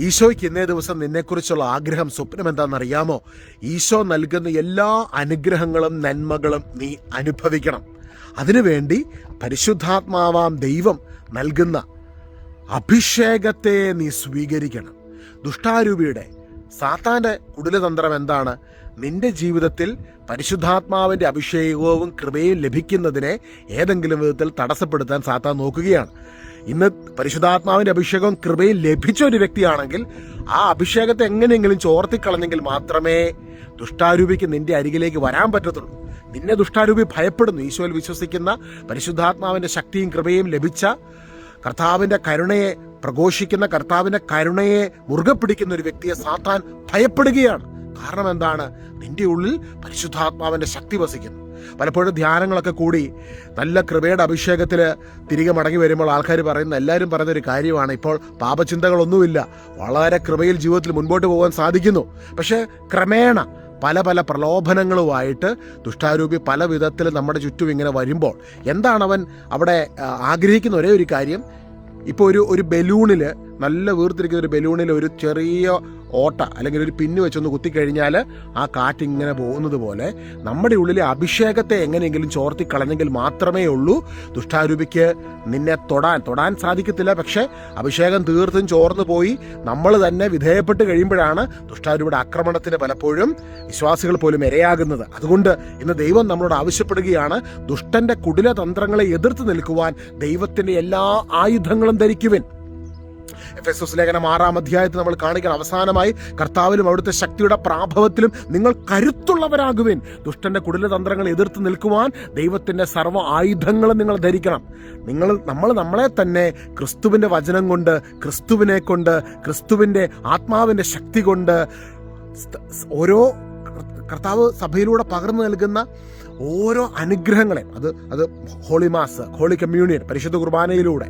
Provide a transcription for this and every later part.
ഈശോയ്ക്ക് ഇന്നേ ദിവസം നിന്നെക്കുറിച്ചുള്ള ആഗ്രഹം സ്വപ്നം എന്താണെന്നറിയാമോ? ഈശോ നൽകുന്ന എല്ലാ അനുഗ്രഹങ്ങളും നന്മകളും നീ അനുഭവിക്കണം. അതിനുവേണ്ടി പരിശുദ്ധാത്മാവാം ദൈവം നൽകുന്ന അഭിഷേകത്തെ നീ സ്വീകരിക്കണം. ദുഷ്ടാരൂപിയുടെ സാത്താന്റെ കുടിലതന്ത്രം എന്താണ്? നിന്റെ ജീവിതത്തിൽ പരിശുദ്ധാത്മാവിന്റെ അഭിഷേകവും കൃപയും ലഭിക്കുന്നതിനെ ഏതെങ്കിലും വിധത്തിൽ തടസ്സപ്പെടുത്താൻ സാത്താൻ നോക്കുകയാണ്. ഇന്ന് പരിശുദ്ധാത്മാവിന്റെ അഭിഷേകവും കൃപയും ലഭിച്ച ഒരു വ്യക്തിയാണെങ്കിൽ ആ അഭിഷേകത്തെ എങ്ങനെയെങ്കിലും ചോർത്തിക്കളഞ്ഞെങ്കിൽ മാത്രമേ ദുഷ്ടാരൂപിക്ക് നിന്റെ അരികിലേക്ക് വരാൻ പറ്റത്തുള്ളൂ. നിന്നെ ദുഷ്ടാരൂപി ഭയപ്പെടുന്നു. ഈശോയിൽ വിശ്വസിക്കുന്ന പരിശുദ്ധാത്മാവിന്റെ ശക്തിയും കൃപയും ലഭിച്ച കർത്താവിന്റെ കരുണയെ പ്രഘോഷിക്കുന്ന കർത്താവിന്റെ കരുണയെ മുറുകെ പിടിക്കുന്ന ഒരു വ്യക്തിയെ സാത്താൻ ഭയപ്പെടുകയാണ്. കാരണം എന്താണ്? നിന്റെ ഉള്ളിൽ പരിശുദ്ധാത്മാവിന്റെ ശക്തി വസിക്കുന്നു. പലപ്പോഴും ധ്യാനങ്ങളൊക്കെ കൂടി നല്ല കൃപയുടെ അഭിഷേകത്തിൽ തിരികെ മടങ്ങി വരുമ്പോൾ ആൾക്കാർ പറയുന്ന എല്ലാവരും പറയുന്ന ഒരു കാര്യമാണ് ഇപ്പോൾ പാപചിന്തകളൊന്നുമില്ല. വളരെ കൃപയിൽ ജീവിതത്തിൽ മുൻപോട്ട് പോകാൻ സാധിക്കുന്നു. പക്ഷേ ക്രമേണ പല പല പ്രലോഭനങ്ങളുമായിട്ട് ദുഷ്ടാരൂപി പല വിധത്തിൽ നമ്മുടെ ചുറ്റും ഇങ്ങനെ വരുമ്പോൾ എന്താണ് അവൻ അവിടെ ആഗ്രഹിക്കുന്ന ഒരേ ഒരു കാര്യം? ഇപ്പോൾ ഒരു ഒരു ബലൂണിൽ നല്ല വീർത്തിരിക്കുന്ന ഒരു ബലൂണിൽ ഒരു ചെറിയ ഓട്ട അല്ലെങ്കിൽ ഒരു പിന്ന് വെച്ചൊന്ന് കുത്തിക്കഴിഞ്ഞാൽ ആ കാറ്റ് ഇങ്ങനെ പോകുന്നത് പോലെ നമ്മുടെ ഉള്ളിലെ അഭിഷേകത്തെ എങ്ങനെയെങ്കിലും ചോർത്തി കളഞ്ഞെങ്കിൽ മാത്രമേ ഉള്ളൂ. ദുഷ്ടാരൂപിക്ക് നിന്നെ തൊടാൻ തൊടാൻ സാധിക്കത്തില്ല. പക്ഷേ അഭിഷേകം തീർത്തും ചോർന്നു പോയി. നമ്മൾ തന്നെ വിധേയപ്പെട്ട് കഴിയുമ്പോഴാണ് ദുഷ്ടാരൂപിയുടെ ആക്രമണത്തിന് പലപ്പോഴും വിശ്വാസികൾ പോലും ഇരയാകുന്നത്. അതുകൊണ്ട് ഇന്ന് ദൈവം നമ്മളോട് ആവശ്യപ്പെടുകയാണ് ദുഷ്ടന്റെ കുടില തന്ത്രങ്ങളെ എതിർത്ത് നിൽക്കുവാൻ ദൈവത്തിന്റെ എല്ലാ ആയുധങ്ങളും ധരിക്കുവിൻ. എഫ് എസ് എസ് ലേഖനം ആറാം അധ്യായത്തിൽ നമ്മൾ കാണിക്കണം. അവസാനമായി കർത്താവിലും അവിടുത്തെ ശക്തിയുടെ പ്രാഭവത്തിലും നിങ്ങൾ കരുത്തുള്ളവരാകുവിൻ. ദുഷ്ടന്റെ കുടില തന്ത്രങ്ങൾ എതിർത്ത് നിൽക്കുവാൻ ദൈവത്തിന്റെ സർവ ആയുധങ്ങളും നിങ്ങൾ ധരിക്കണം. നിങ്ങൾ നമ്മൾ നമ്മളെ തന്നെ ക്രിസ്തുവിന്റെ വചനം കൊണ്ട് ക്രിസ്തുവിനെ കൊണ്ട് ക്രിസ്തുവിന്റെ ആത്മാവിന്റെ ശക്തി കൊണ്ട് ഓരോ കർത്താവ് സഭയിലൂടെ പകർന്നു നൽകുന്ന ഓരോ അനുഗ്രഹങ്ങളെ അത് അത് ഹോളി മാസ് ഹോളി കമ്മ്യൂണിയൻ പരിശുദ്ധ കുർബാനയിലൂടെ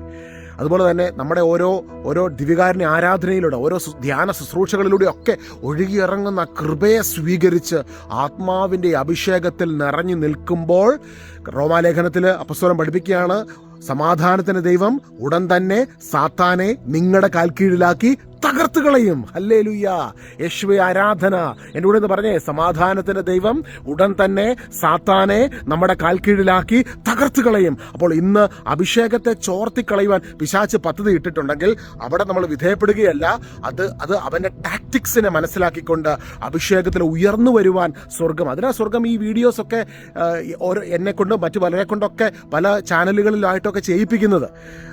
അതുപോലെ തന്നെ നമ്മുടെ ഓരോ ഓരോ ദിവികാരനെ ആരാധനയിലൂടെ ഓരോ ധ്യാന ശുശ്രൂഷകളിലൂടെ ഒക്കെ ഒഴുകിയിറങ്ങുന്ന കൃപയെ സ്വീകരിച്ച് ആത്മാവിന്റെ അഭിഷേകത്തിൽ നിറഞ്ഞു നിൽക്കുമ്പോൾ റോമാലേഖനത്തിൽ അപ്പസ്വരം പഠിപ്പിക്കുകയാണ് സമാധാനത്തിന് ദൈവം ഉടൻ തന്നെ സാത്താനെ നിങ്ങളുടെ കാൽക്കീഴിലാക്കി തകർത്ത് കളയും ഹല്ലേ ലുയ്യ യേശുവെ ആരാധന. എന്റെ കൂടെ എന്ന് പറഞ്ഞേ സമാധാനത്തിന്റെ ദൈവം ഉടൻ തന്നെ സാത്താനെ നമ്മുടെ കാൽക്കീഴിലാക്കി തകർത്ത് കളയും അപ്പോൾ ഇന്ന് അഭിഷേകത്തെ ചോർത്തി കളയുവാൻ പിശാച്ച് പദ്ധതി ഇട്ടിട്ടുണ്ടെങ്കിൽ അവിടെ നമ്മൾ വിധേയപ്പെടുകയല്ല. അത് അത് അവന്റെ ടാക്ടിക്സിനെ മനസ്സിലാക്കിക്കൊണ്ട് അഭിഷേകത്തിൽ ഉയർന്നു വരുവാൻ സ്വർഗം. അതിനാ സ്വർഗം ഈ വീഡിയോസ് ഒക്കെ ഓരോ എന്നെ കൊണ്ടും മറ്റു പലരെ കൊണ്ടൊക്കെ പല ചാനലുകളിലായിട്ടൊക്കെ ചെയ്യിപ്പിക്കുന്നത്.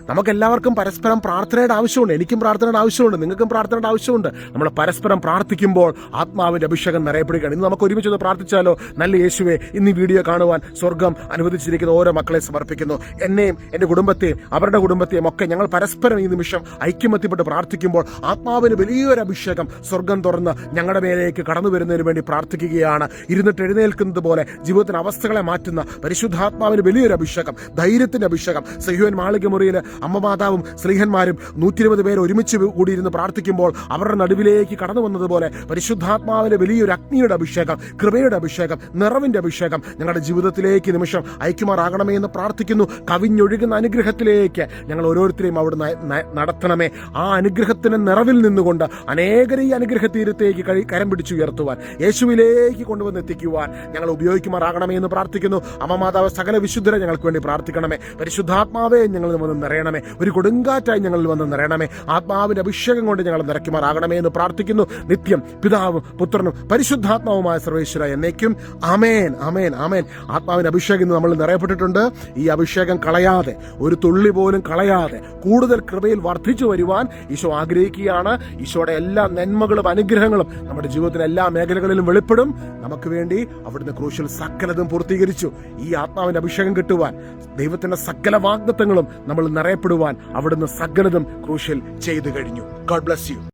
നമുക്കെല്ലാവർക്കും പരസ്പരം പ്രാർത്ഥനയുടെ ആവശ്യമുണ്ട്. എനിക്കും പ്രാർത്ഥനയുടെ ആവശ്യമുണ്ട്. നിങ്ങൾക്കും പ്രാർത്ഥനയുടെ ആവശ്യമുണ്ട്. നമ്മൾ പരസ്പരം പ്രാർത്ഥിക്കുമ്പോൾ ആത്മാവിന്റെ അഭിഷേകം നിറയപ്പെടുകയാണ്. ഇന്ന് നമുക്ക് ഒരുമിച്ച് ഒന്ന് പ്രാർത്ഥിച്ചാലോ? നല്ല യേശുവെ ഇന്ന് ഈ വീഡിയോ കാണുവാൻ സ്വർഗം അനുവദിച്ചിരിക്കുന്ന ഓരോ മക്കളെ സമർപ്പിക്കുന്നു. എന്നെയും എന്റെ കുടുംബത്തെയും അവരുടെ കുടുംബത്തെയും ഒക്കെ ഞങ്ങൾ പരസ്പരം ഈ നിമിഷം ഐക്യമത്യപ്പെട്ട് പ്രാർത്ഥിക്കുമ്പോൾ ആത്മാവിന് വലിയൊരു അഭിഷേകം സ്വർഗം തുറന്ന് ഞങ്ങളുടെ മേലേക്ക് കടന്നു വരുന്നതിന് വേണ്ടി പ്രാർത്ഥിക്കുകയാണ്. ഇരുന്നിട്ട് എഴുന്നേൽക്കുന്നത് പോലെ ജീവിതത്തിന് അവസ്ഥകളെ മാറ്റുന്ന പരിശുദ്ധാത്മാവിന് വലിയൊരു അഭിഷേകം ധൈര്യത്തിന്റെ അഭിഷേകം. സഹ്യോൻ മാളിക മുറിയിൽ അമ്മ മാതാവും സ്ത്രീഹന്മാരും നൂറ്റി ഇരുപത് പേർ ഒരുമിച്ച് കൂടിയിരുന്ന് പ്രാർത്ഥിക്കുമ്പോൾ അവരുടെ നടുവിലേക്ക് കടന്നു വന്നതുപോലെ പരിശുദ്ധാത്മാവിലെ വലിയൊരു അഗ്നിയുടെ അഭിഷേകം കൃപയുടെ അഭിഷേകം നിറവിന്റെ അഭിഷേകം ഞങ്ങളുടെ ജീവിതത്തിലേക്ക് നിമിഷം അയക്കുമാറാകണമേ എന്ന് പ്രാർത്ഥിക്കുന്നു. കവിഞ്ഞൊഴുകുന്ന അനുഗ്രഹത്തിലേക്ക് ഞങ്ങൾ ഓരോരുത്തരെയും അവിടെ നടത്തണമേ. ആ അനുഗ്രഹത്തിന് നിറവിൽ നിന്നുകൊണ്ട് അനേകരെ ഈ അനുഗ്രഹ തീരത്തേക്ക് കഴി കരം പിടിച്ചുയർത്തുവാൻ യേശുവിലേക്ക് കൊണ്ടുവന്ന് എത്തിക്കുവാൻ ഞങ്ങൾ ഉപയോഗിക്കുമാറാകണമേ എന്ന് പ്രാർത്ഥിക്കുന്നു. അമ്മമാതാവ് സകല വിശുദ്ധരെ ഞങ്ങൾക്ക് വേണ്ടി പ്രാർത്ഥിക്കണമേ. പരിശുദ്ധാത്മാവേ ഞങ്ങൾ നിന്ന് വന്ന് നിറയണമേ ഒരു കൊടുങ്കാറ്റായി ഞങ്ങളിൽ വന്ന് നിറയണമേ. ആത്മാവിന്റെ അഭിഷേകം കൊണ്ട് ഞങ്ങൾ നിറയ്ക്കുമാറാകണമേ എന്ന് പ്രാർത്ഥിക്കുന്നു. നിത്യം പിതാവും പുത്രനും പരിശുദ്ധാത്മാവുമായ സർവേശ്വര എന്നേക്കും. അമേൻ അമേൻ അമേൻ ആത്മാവിന്റെ അഭിഷേകം നമ്മൾ നിറയപ്പെട്ടിട്ടുണ്ട്. ഈ അഭിഷേകം കളയാതെ ഒരു തുള്ളി പോലും കളയാതെ കൂടുതൽ കൃപയിൽ വർദ്ധിച്ചു വരുവാൻ ഈശോ ആഗ്രഹിക്കുകയാണ്. ഈശോയുടെ എല്ലാ നന്മകളും അനുഗ്രഹങ്ങളും നമ്മുടെ ജീവിതത്തിലെ എല്ലാ മേഖലകളിലും വെളിപ്പെടും. നമുക്ക് വേണ്ടി അവിടുന്ന് ക്രൂശിൽ സകലതും പൂർത്തീകരിച്ചു. ഈ ആത്മാവിന്റെ അഭിഷേകം കിട്ടുവാൻ ദൈവത്തിന്റെ സകല വാഗ്ദത്തങ്ങളും നമ്മൾ നിറയപ്പെടുവാൻ അവിടുന്ന് സകലതും ക്രൂശിൽ ചെയ്തു കഴിഞ്ഞു ഗോഡ് ബ്ലസ് യു